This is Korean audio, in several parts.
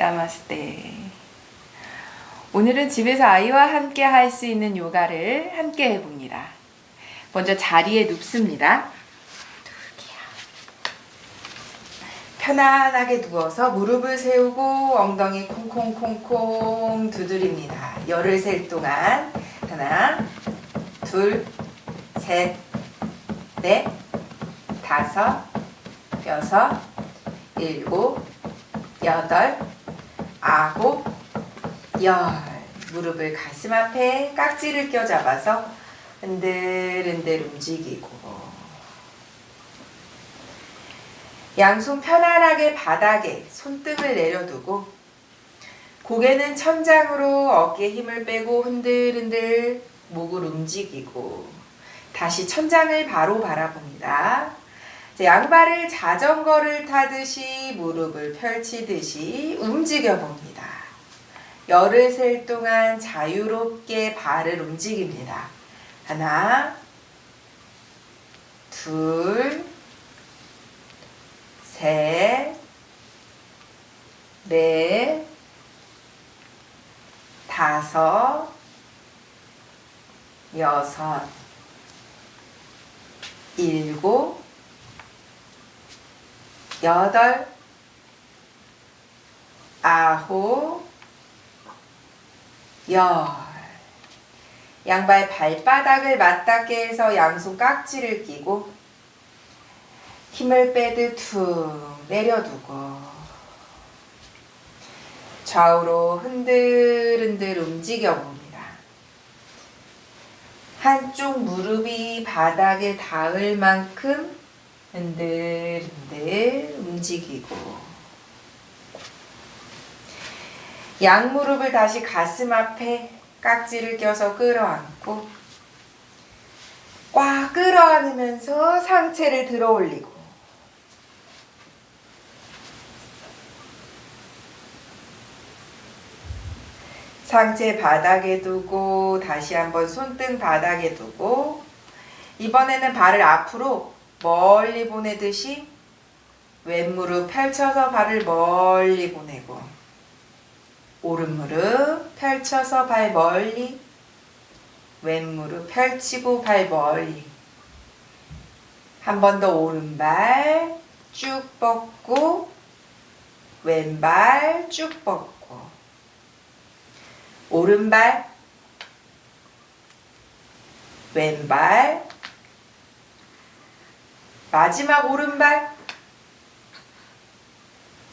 나마스테. 오늘은 집에서 아이와 함께 할 수 있는 요가를 함께 해봅니다. 먼저 자리에 눕습니다. 편안하게 누워서 무릎을 세우고 엉덩이 콩콩콩콩 두드립니다. 열을 셀 동안 하나, 둘, 셋, 넷, 다섯, 여섯, 일곱, 여덟, 아홉, 열. 무릎을 가슴 앞에 깍지를 껴잡아서 흔들흔들 움직이고 양손 편안하게 바닥에 손등을 내려두고 고개는 천장으로 어깨에 힘을 빼고 흔들흔들 목을 움직이고 다시 천장을 바로 바라봅니다. 자, 양발을 자전거를 타듯이 무릎을 펼치듯이 움직여 봅니다. 열을 셀 동안 자유롭게 발을 움직입니다. 하나, 둘, 셋, 넷, 다섯, 여섯, 일곱, 여덟, 아홉, 열. 양발 발바닥을 맞닿게 해서 양손 깍지를 끼고 힘을 빼듯 툭 내려두고 좌우로 흔들흔들 움직여 봅니다. 한쪽 무릎이 바닥에 닿을 만큼 흔들흔들 움직이고. 양무릎을 다시 가슴 앞에 깍지를 껴서 끌어안고 꽉 끌어안으면서 상체를 들어 올리고. 상체 바닥에 두고 다시 한번 손등 바닥에 두고 이번에는 발을 앞으로 멀리 보내듯이 왼무릎 펼쳐서 발을 멀리 보내고 오른무릎 펼쳐서 발 멀리 왼무릎 펼치고 발 멀리. 한 번 더 오른발 쭉 뻗고 왼발 쭉 뻗고. 오른발 왼발 마지막 오른발.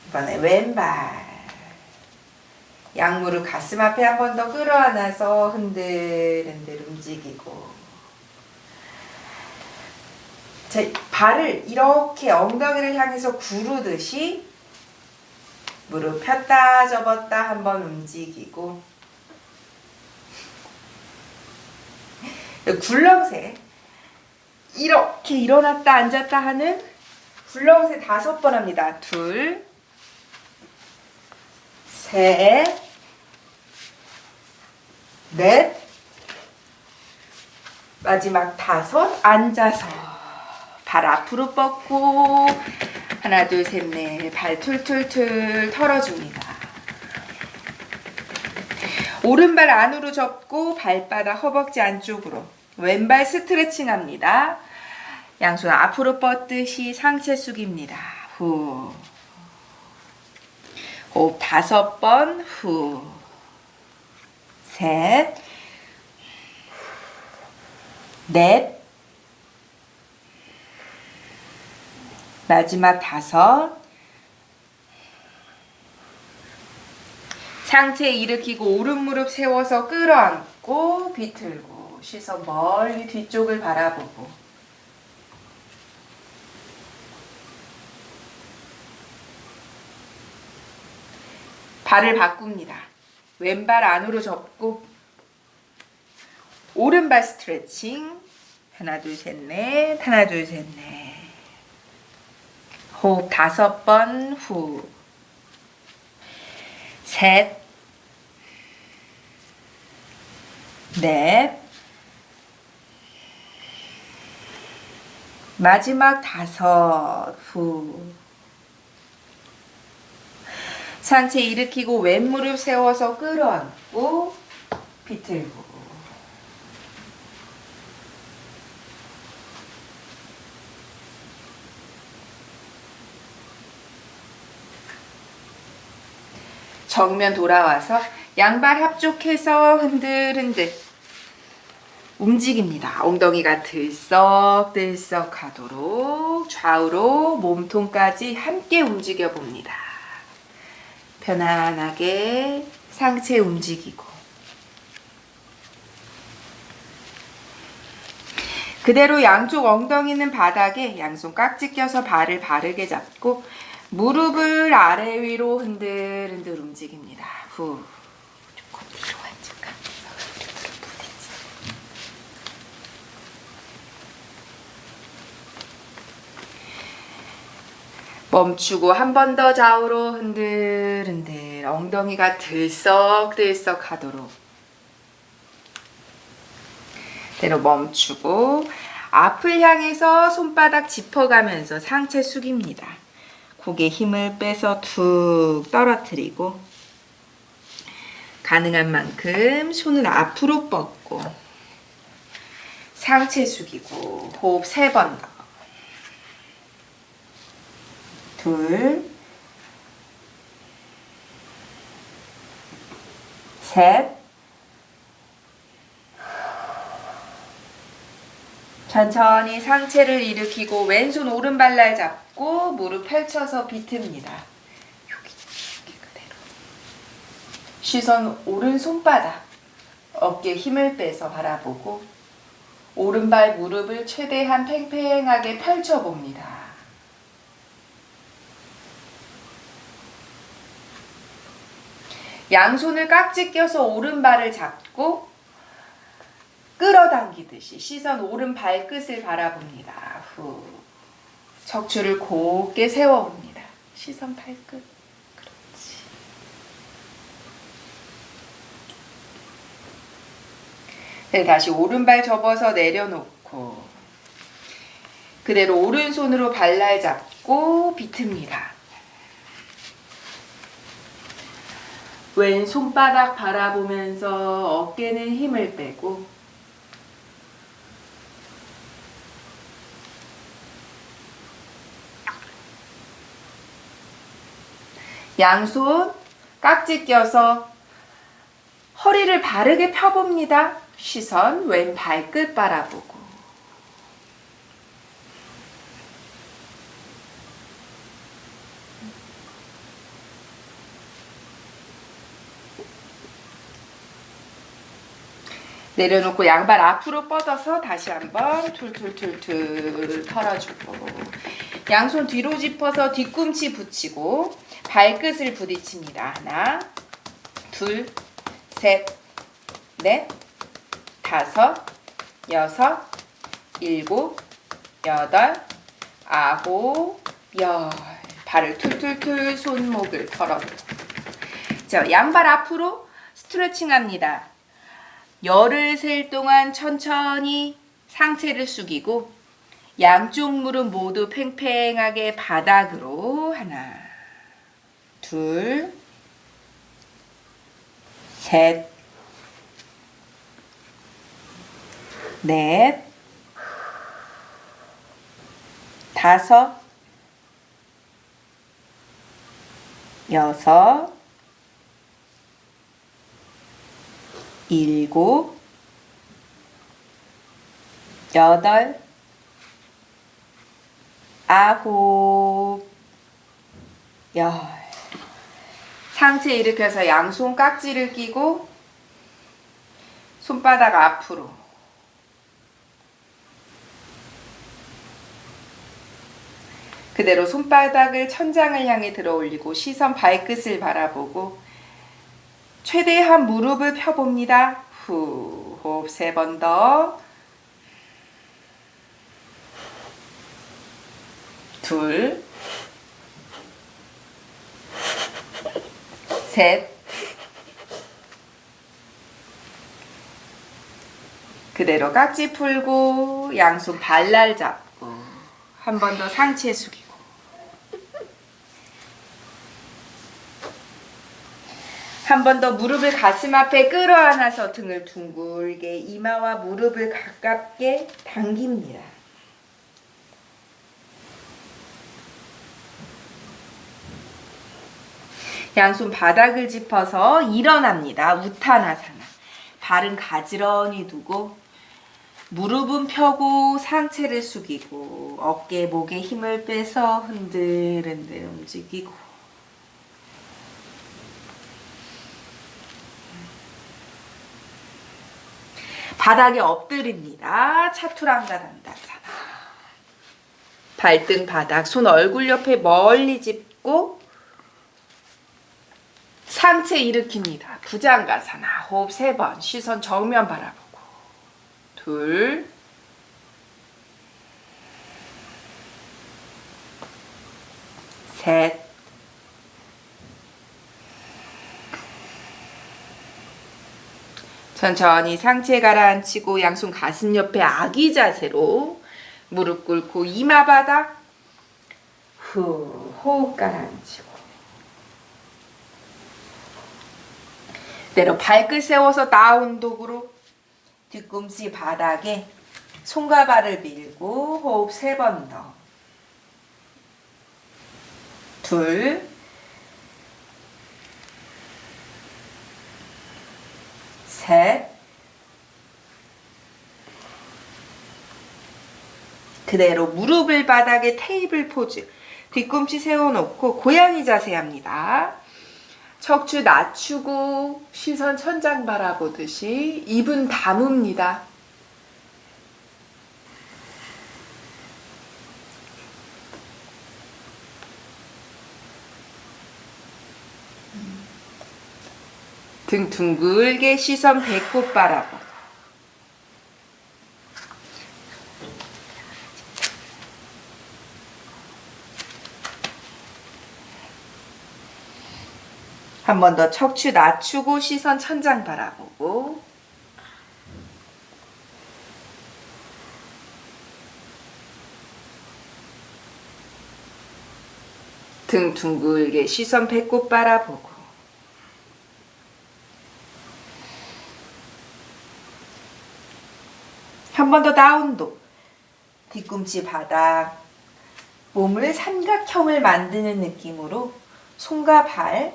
이번에 왼발. 양무릎 가슴 앞에 한 번 더 끌어안아서 흔들흔들 움직이고. 자, 발을 이렇게 엉덩이를 향해서 구르듯이 무릎 폈다 접었다 한 번 움직이고. 굴렁쇠 이렇게 일어났다 앉았다 하는 굴렁쇠 다섯 번 합니다. 둘, 셋, 넷, 마지막 다섯, 앉아서 발 앞으로 뻗고 하나, 둘, 셋, 넷, 발 툴툴툴 털어줍니다. 오른발 안으로 접고 발바닥 허벅지 안쪽으로 왼발 스트레칭 합니다. 양손 앞으로 뻗듯이 상체 숙입니다. 후. 호흡 다섯 번 후. 셋. 넷. 마지막 다섯. 상체 일으키고 오른 무릎 세워서 끌어안고 비틀고 시선 멀리 뒤쪽을 바라보고 발을 바꿉니다. 왼발 안으로 접고 오른발 스트레칭 하나 둘 셋 넷 하나 둘 셋 넷 호흡 다섯 번 후. 셋, 넷, 마지막 다섯 후. 상체 일으키고 왼 무릎 세워서 끌어안고 비틀고 정면 돌아와서 양발 합족해서 흔들흔들 움직입니다. 엉덩이가 들썩들썩 하도록 좌우로 몸통까지 함께 움직여 봅니다. 편안하게 상체 움직이고 그대로 양쪽 엉덩이는 바닥에 양손 깍지 껴서 발을 바르게 잡고 무릎을 아래 위로 흔들흔들 움직입니다. 후. 조금 뒤로 앉을까? 우리 무릎 부딪히지. 멈추고 한 번 더 좌우로 흔들흔들 엉덩이가 들썩들썩 하도록 대로 멈추고 앞을 향해서 손바닥 짚어가면서 상체 숙입니다. 고개 힘을 빼서 툭 떨어뜨리고 가능한 만큼 손을 앞으로 뻗고 상체 숙이고 호흡 세 번 더. 둘, 셋, 천천히 상체를 일으키고 왼손 오른발날 잡고 무릎 펼쳐서. 여기, 여기 그대로. 시선 오른 손바닥 어깨 힘을 빼서 바라보고 오른발 무릎을 최대한 팽팽하게 펼쳐봅니다. 양손을 깍지 껴서 오른발을 잡고 끌어당기듯이 시선 오른 발끝을 바라봅니다. 후. 척추를 곧게 세워봅니다. 시선 발끝. 그렇지. 네, 다시 오른발 접어서 내려놓고 그대로 오른손으로 발날 잡고 비틉니다. 왼 손바닥 바라보면서 어깨는 힘을 빼고 양손 깍지 껴서 허리를 바르게 펴봅니다. 시선 왼 발끝 바라보고 내려놓고 양발 앞으로 뻗어서 다시 한번 툴툴툴툴 털어주고 양손 뒤로 짚어서 뒤꿈치 붙이고 발끝을 부딪힙니다. 하나, 둘, 셋, 넷, 다섯, 여섯, 일곱, 여덟, 아홉, 열. 발을 툴툴툴 손목을 털어주고 자, 양발 앞으로 스트레칭 합니다. 열을 셀 동안 천천히 상체를 숙이고 양쪽 무릎 모두 팽팽하게 바닥으로 하나, 둘, 셋, 넷, 다섯, 여섯, 일곱, 여덟, 아홉, 열. 상체 일으켜서 양손 깍지를 끼고 손바닥 앞으로. 그대로 손바닥을 천장을 향해 들어 올리고 시선 발끝을 바라보고 최대한 무릎을 펴봅니다. 후, 호흡 세 번 더. 둘, 셋, 그대로 깍지 풀고 양손 발날 잡고 한 번 더 상체 숙이고 한 번 더 무릎을 가슴 앞에 끌어안아서 등을 둥글게 이마와 무릎을 가깝게 당깁니다. 양손 바닥을 짚어서 일어납니다. 우타나사나. 발은 가지런히 두고 무릎은 펴고 상체를 숙이고 어깨 목에 힘을 빼서 흔들흔들 움직이고 바닥에 엎드립니다. 차투랑가 단다사나. 발등 바닥 손 얼굴 옆에 멀리 짚고 상체 일으킵니다. 부장가사나 호흡 세 번 시선 정면 바라보고 둘 셋, 천천히 상체 가라앉히고 양손 가슴 옆에 아기 자세로 무릎 꿇고 이마 바닥 후 호흡 가라앉히고 때로 발끝 세워서 다운독으로 뒤꿈치 바닥에 손과 발을 밀고 호흡 세 번 더. 둘, 셋, 그대로 무릎을 바닥에 테이블 포즈, 뒤꿈치 세워놓고 고양이 자세 합니다. 척추 낮추고 시선 천장 바라보듯이 입은 다뭅니다. 등 둥글게 시선 배꼽 바라보. 한번 더 척추 낮추고 시선 천장 바라보고 등 둥글게 시선 배꼽 바라보고 한 번 더 다운도. 뒤꿈치 바닥 몸을 삼각형을 만드는 느낌으로 손과 발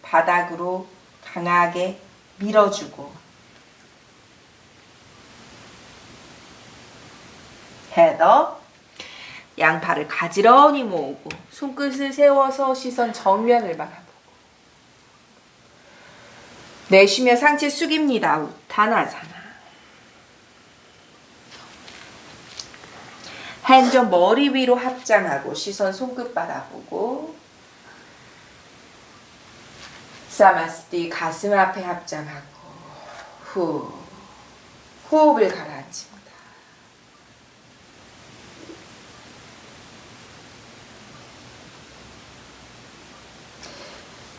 바닥으로 강하게 밀어주고. 헤더. 양팔을 가지런히 모으고 손끝을 세워서 시선 정면을 바라보고. 내쉬며 상체 숙입니다. 우타나자나 핸즈 머리 위로 합장하고 시선 손끝 바라보고 사마스티 가슴 앞에 합장하고 후 호흡을 가라앉힙니다.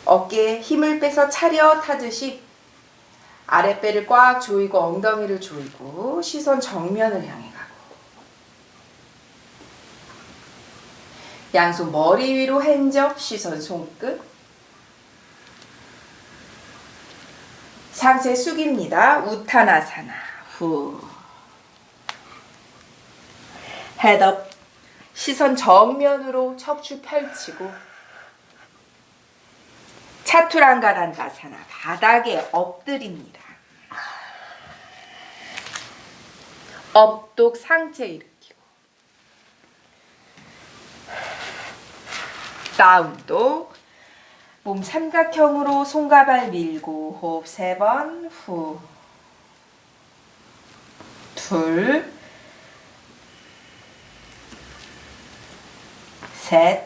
어깨에 힘을 빼서 차렷 하듯이 아랫배를 꽉 조이고 엉덩이를 조이고 시선 정면을 향해 가고 양손 머리 위로 핸접 시선 손끝. 상체 숙입니다. 우타나사나. 후. 헤드업 시선 정면으로 척추 펼치고. 차투랑가란다사나. 바닥에 엎드립니다. 업독 상체 일으키고 다운독 몸 삼각형으로 손과 발 밀고 호흡 세 번 후. 둘. 셋.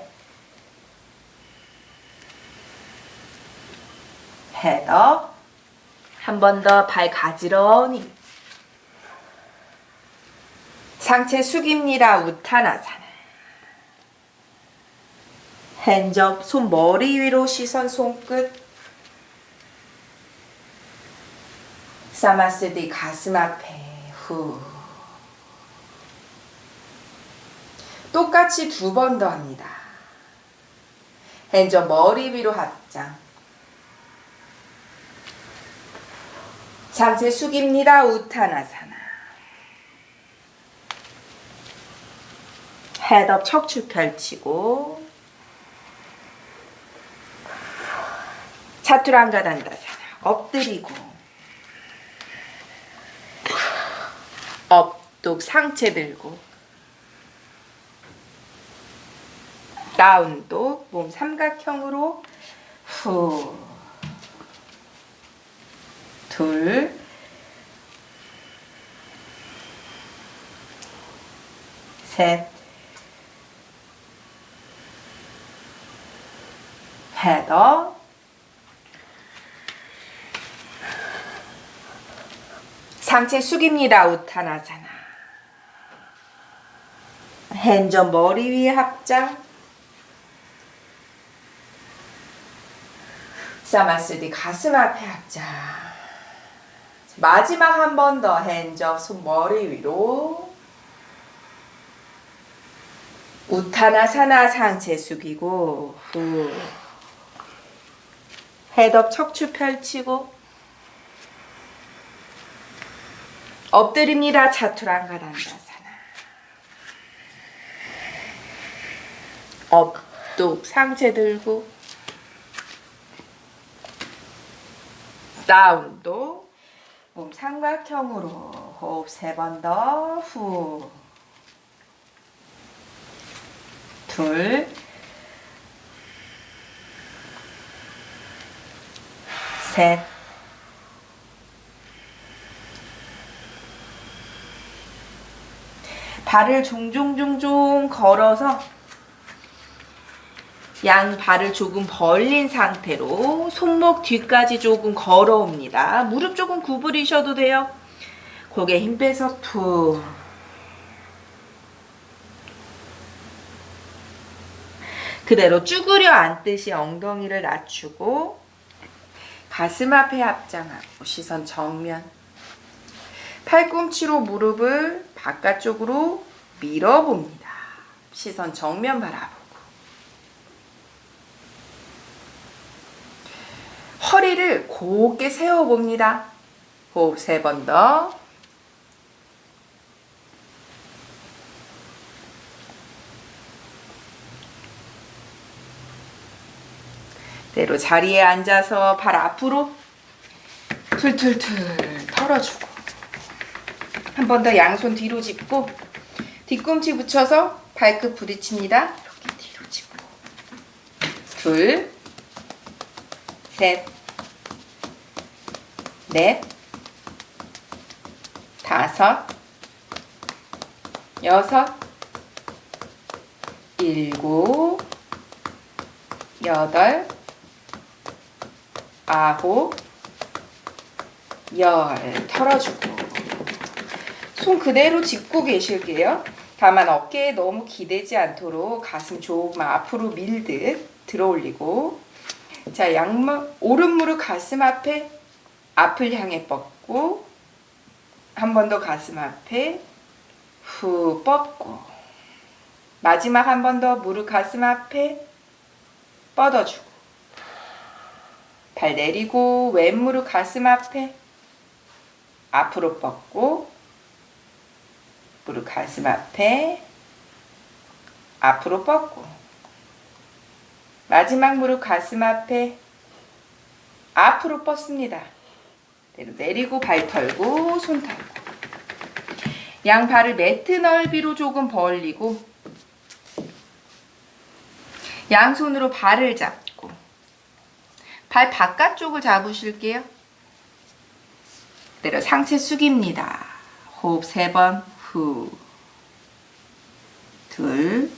헤더. 한 번 더 발 가지런히. 상체 숙입니다. 우타나사나. 핸접 손 머리 위로 시선 손끝 사마스디 가슴 앞에 후 똑같이 두 번 더 합니다. 핸접 머리 위로 합장 상체 숙입니다. 우타나사나. 헤드업 척추 펼치고 차투랑가 단다사나. 엎드리고. 업독 상체 들고. 다운독 몸 삼각형으로. 후. 둘, 셋, 헤더, 상체 숙입니다. 우타나사나. 핸전 머리 위에 합장. 사마스디 가슴 앞에 합장. 마지막 한 번 더 핸접 손 머리 위로. 우타나사나 상체 숙이고 후. 헤드업 척추 펼치고 엎드립니다. 차투랑가 단다사나. 업독 상체 들고 다운도 몸 삼각형으로 호흡 세 번 더 후. 둘. 셋. 발을 종종 종종 걸어서 양 발을 조금 벌린 상태로 손목 뒤까지 조금 걸어옵니다. 무릎 조금 구부리셔도 돼요. 고개 힘 빼서 툭. 그대로 쭈그려 앉듯이 엉덩이를 낮추고 가슴 앞에 합장하고 시선 정면. 팔꿈치로 무릎을 바깥쪽으로 밀어봅니다. 시선 정면 바라보고. 허리를 곧게 세워봅니다. 호흡 세 번 더. 대로 자리에 앉아서 발 앞으로 툴툴툴 털어주고 한 번 더 양손 뒤로 짚고 뒤꿈치 붙여서 발끝 부딪힙니다. 이렇게 뒤로 짚고. 둘, 셋, 넷, 다섯, 여섯, 일곱, 여덟, 아홉, 열. 털어주고 손 그대로 짚고 계실게요. 다만 어깨에 너무 기대지 않도록 가슴 조금 앞으로 밀듯 들어 올리고. 자 양무 오른 무릎 가슴 앞에 앞을 향해 뻗고 한 번 더 가슴 앞에 후 뻗고. 마지막 한 번 더 무릎 가슴 앞에 뻗어주고. 발 내리고 왼 무릎 가슴 앞에 앞으로 뻗고 무릎 가슴 앞에 앞으로 뻗고 마지막 무릎 가슴 앞에 앞으로 뻗습니다. 내리고 발 털고 손 털고 양 발을 매트 넓이로 조금 벌리고 양손으로 발을 잡고 발 바깥쪽을 잡으실게요. 내려 상체 숙입니다. 호흡 세번 후. 둘.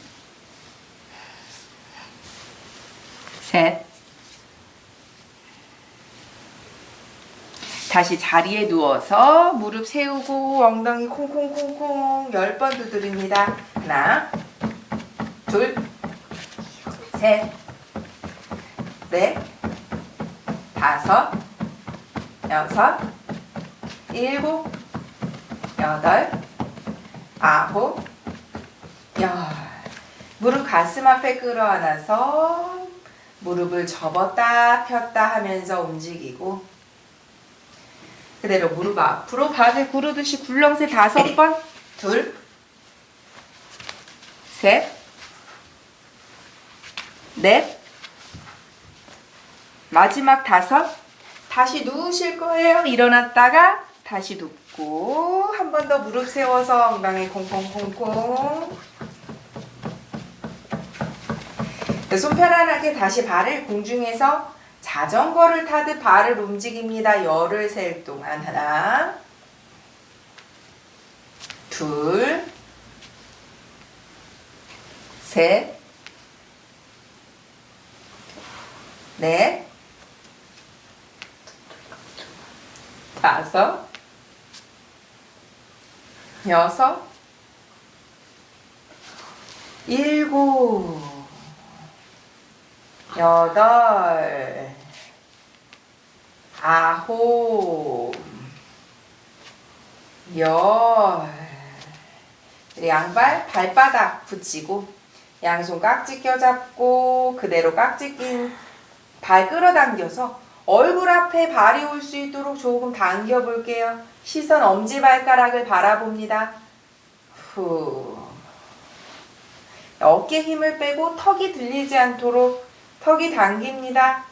셋. 다시 자리에 누워서 무릎 세우고 엉덩이 콩콩콩콩 열번 두드립니다. 하나, 둘, 셋, 넷, 다섯, 여섯, 일곱, 여덟, 아홉, 열. 무릎 가슴 앞에 끌어안아서 무릎을 접었다 폈다 하면서 움직이고 그대로 무릎 앞으로 바늘 구르듯이 굴렁쇠 다섯 번. 둘, 셋, 넷, 마지막 다섯. 다시 누우실 거예요. 일어났다가 다시 눕고 한 번 더 무릎 세워서 엉덩이 콩콩콩콩. 네, 손 편안하게 다시 발을 공중에서 자전거를 타듯 발을 움직입니다. 열을 셀 동안 하나, 둘, 셋, 넷, 다섯, 여섯, 일곱, 여덟, 아홉, 열. 양발 발바닥 붙이고 양손 깍지 껴잡고 그대로 깍지 낀 발 끌어당겨서 얼굴 앞에 발이 올 수 있도록 조금 당겨 볼게요. 시선 엄지발가락을 바라봅니다. 후. 어깨 힘을 빼고 턱이 들리지 않도록 턱이 당깁니다.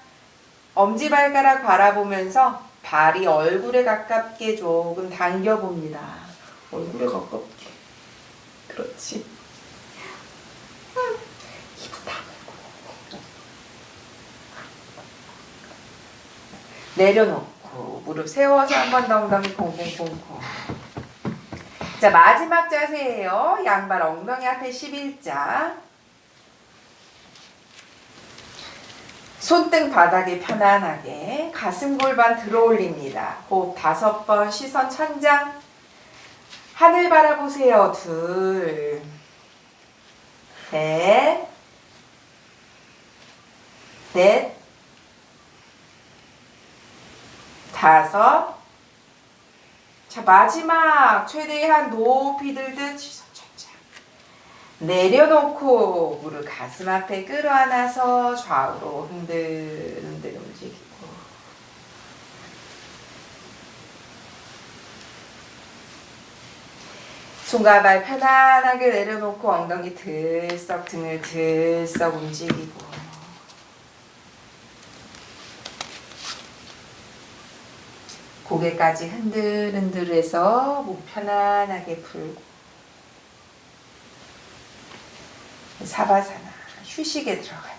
엄지발가락 바라보면서 발이 얼굴에 가깝게 조금 당겨봅니다. 얼굴에 가깝게. 그렇지. 내려놓고 무릎 세워서 한번 더 엉덩이 콩콩콩콩. 자 마지막 자세예요. 양발 엉덩이 앞에 11자. 손등 바닥에 편안하게 가슴 골반 들어 올립니다. 호흡 다섯 번 시선 천장. 하늘 바라보세요. 둘, 셋, 넷, 다섯. 자, 마지막 최대한 높이 들듯 시선 천장. 내려놓고 무릎 가슴 앞에 끌어안아서 좌우로 흔들 흔들 움직이고. 손과 발 편안하게 내려놓고 엉덩이 들썩 등을 들썩 움직이고 고개까지 흔들흔들해서 몸 편안하게 풀고 사바사나 휴식에 들어가요.